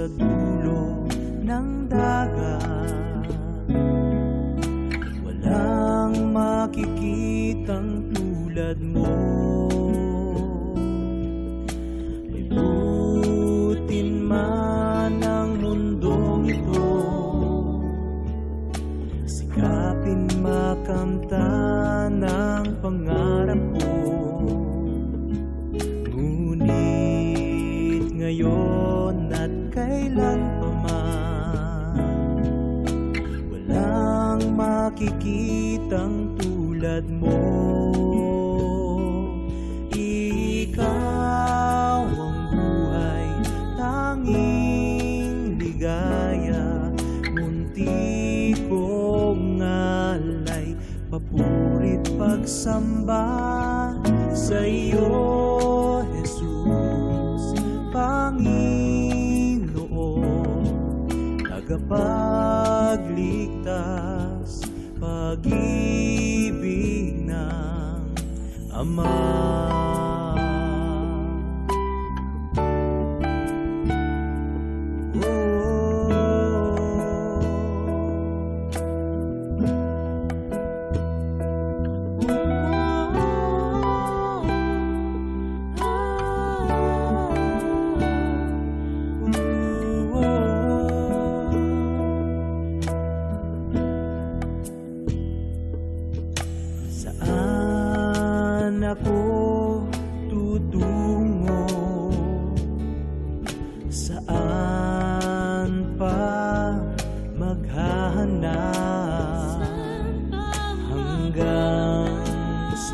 sa dulo ng dagat? Walang makikitang tulad mo. Libutin man ang mundong ito. Sikapin makamtan ang pangarap ko. Ngunit ngayon makikitang tulad mo. Ikaw ang buhay, tanging ligaya. Munti kong alay, papurit pagsamba Sa iyo, Jesus, Panginoon tagapagligtas, pag-ibig ng Ama.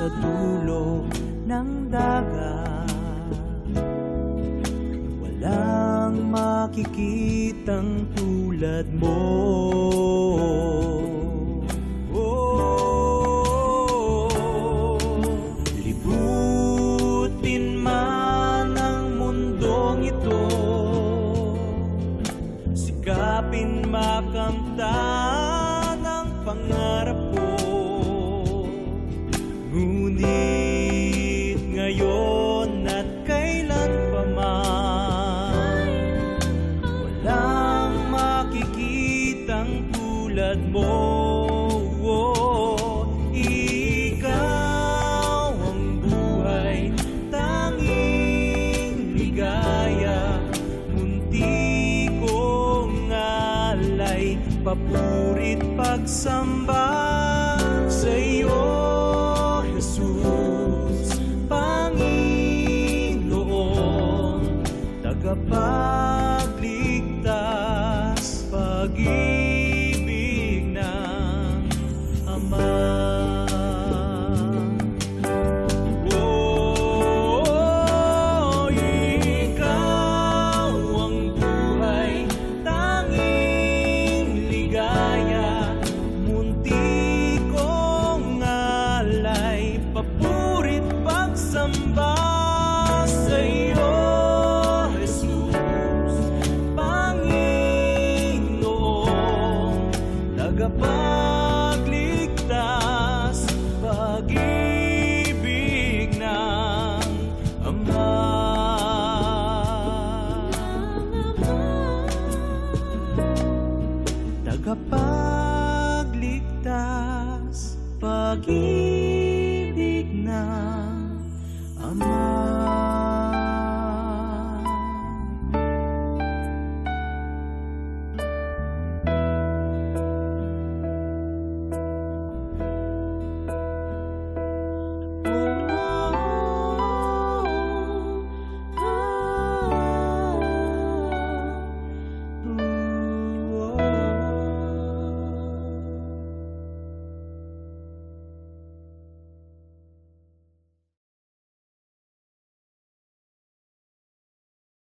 Sa dulo ng dagat? Walang makikitang tulad mo tulad mo Ikaw ang buhay, tanging ligaya. Munti alay, papurit pagsamba pag-ibig ng Ama.